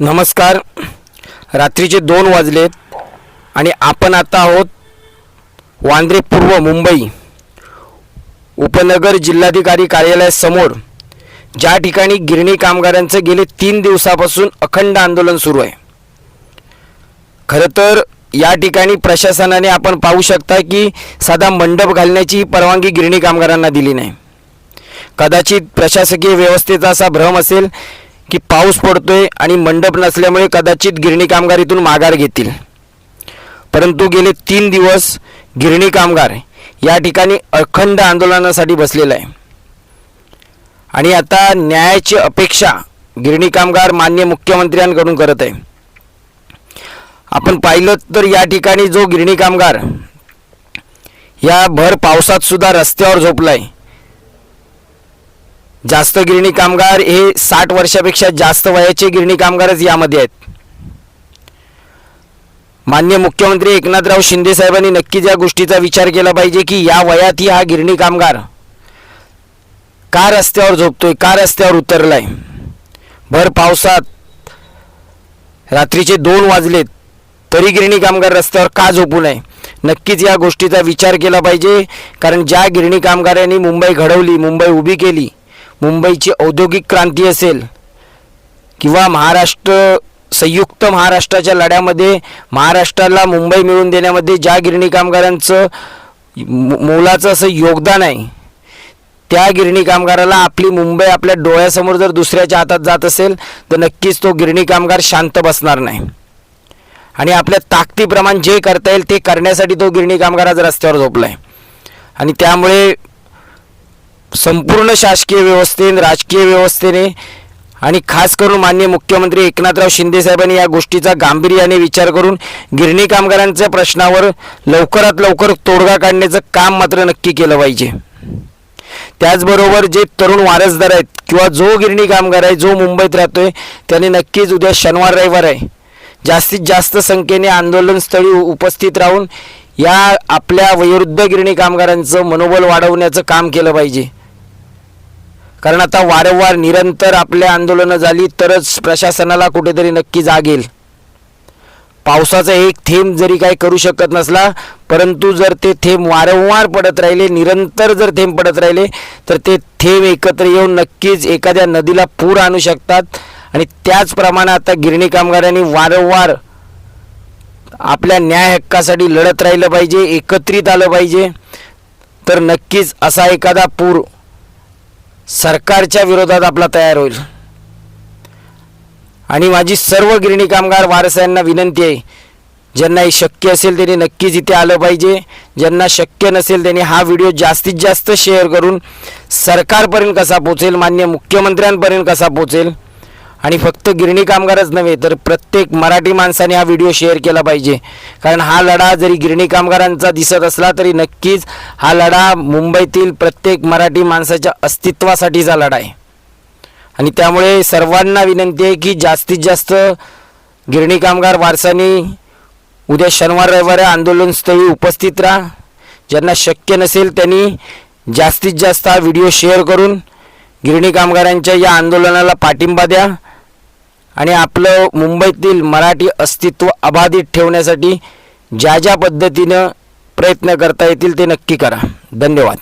नमस्कार. रात्रीचे दोन वाजलेत आणि आपण आता आहोत वांद्रे पूर्व मुंबई उपनगर जिल्हाधिकारी कार्यालयासमोर. ज्या ठिकाणी गिरणी कामगारांचं गेले तीन दिवसापासून अखंड आंदोलन सुरू आहे. खरं तर या ठिकाणी प्रशासनाने आपण पाहू शकता की साधा मंडप घालण्याची परवानगी गिरणी कामगारांना दिली नाही. कदाचित प्रशासकीय व्यवस्थेचा असा भ्रम असेल की पाऊस पडतोय आणि मंडप नसल्यामुळे कदाचित गिरणी कामगार इथून माघार घेतील. परंतु गेले तीन दिवस गिरणी कामगार या ठिकाणी अखंड आंदोलनासाठी बसलेला आहे. आणि आता न्यायाची अपेक्षा गिरणी कामगार मान्य मुख्यमंत्र्यांकडून करत आहे. आपण पाहिलं तर या ठिकाणी जो गिरणी कामगार या भर पावसात सुद्धा रस्त्यावर झोपलाय जास्त गिरणी कामगार हे साठ वर्षापेक्षा जास्त वयाचे गिरणी कामगारच यामध्ये आहेत. मान्य मुख्यमंत्री एकनाथराव शिंदे साहेबांनी नक्कीच या गोष्टीचा विचार केला पाहिजे की या वयातही हा गिरणी कामगार का रस्त्यावर झोपतोय का रस्त्यावर उतरलाय? भर पावसात रात्रीचे दोन वाजलेत तरी गिरणी कामगार रस्त्यावर का झोपू नये? नक्कीच या गोष्टीचा विचार केला पाहिजे कारण ज्या गिरणी कामगारांनी मुंबई घडवली मुंबई उभी केली मुंबईची औद्योगिक क्रांती असेल किंवा महाराष्ट्र संयुक्त महाराष्ट्राच्या लढ्यामध्ये महाराष्ट्राला मुंबई मिळवून देण्यामध्ये ज्या गिरणी कामगारांचं मोलाचं असं योगदान आहे त्या गिरणी कामगाराला आपली मुंबई आपल्या डोळ्यासमोर जर दुसऱ्याच्या हातात जात असेल तर नक्कीच तो गिरणी कामगार शांत बसणार नाही. आणि आपल्या ताकदीप्रमाण जे करता येईल ते करण्यासाठी तो गिरणी कामगार आज रस्त्यावर झोपला आहे आणि त्यामुळे संपूर्ण शासकीय व्यवस्थेने राजकीय व्यवस्थेने आणि खास करून माननीय मुख्यमंत्री एकनाथराव शिंदे साहेबांनी या गोष्टीचा गांभीर्याने विचार करून गिरणी कामगारांच्या प्रश्नावर लवकरात लवकर तोडगा काढण्याचं काम मात्र नक्की केलं पाहिजे. त्याचबरोबर जे तरुण वारसदार आहेत किंवा जो गिरणी कामगार आहे जो मुंबईत राहतोय त्याने नक्कीच उद्या शनिवार रविवार आहे जास्तीत जास्त संख्येने आंदोलनस्थळी उपस्थित राहून या आपल्या वयोवृद्ध गिरणी कामगारांचं मनोबल वाढवण्याचं काम केलं पाहिजे. कारण आता वारंवार निरंतर आपल्या आंदोलनं झाली तरच प्रशासनाला कुठेतरी नक्की जागेल पावसाचा एक थेंब जरी काही करू शकत नसला परंतु जर ते थेंब वारंवार पडत राहिले निरंतर जर थेंब पडत राहिले तर ते थेंब एकत्र येऊन नक्कीच एखाद्या नदीला पूर आणू शकतात. आणि त्याचप्रमाणे आता गिरणी कामगारांनी वारंवार आपल्या न्याय हक्कासाठी लढत राहिलं पाहिजे एकत्रित आलं पाहिजे. तर नक्कीच असा एखादा पूर सरकारच्या विरोधात आपला तयार होईल. आणि माझी सर्व गिरणी कामगार वारसांना विनंती आहे ज्यांना हे शक्य असेल त्यांनी नक्कीच इथे आलं पाहिजे. ज्यांना शक्य नसेल त्यांनी हा व्हिडिओ जास्तीत जास्त शेअर करून सरकारपर्यंत कसा पोचेल मान्य मुख्यमंत्र्यांपर्यंत कसा पोचेल आणि फक्त गिरणी कामगारच नव्हे तर प्रत्येक मराठी माणसाने हा व्हिडिओ शेअर केला पाहिजे. कारण हा लढा जरी गिरणी कामगारांचा दिसत असला तरी नक्कीच हा लढा मुंबईतील प्रत्येक मराठी माणसाच्या अस्तित्वासाठीचा लढा आहे. आणि त्यामुळे सर्वांना विनंती आहे की जास्तीत जास्त गिरणी कामगार वारसांनी उद्या शनिवार रविवारी आंदोलनस्थळी उपस्थित राहा. ज्यांना शक्य नसेल त्यांनी जास्तीत जास्त हा व्हिडिओ शेअर करून गिरणी कामगारांच्या या आंदोलनाला पाठिंबा द्या. आणि आपलं मुंबईतील मराठी अस्तित्व अबाधित ठेवण्यासाठी ज्या ज्या पद्धतीनं प्रयत्न करता येतील ते नक्की करा. धन्यवाद.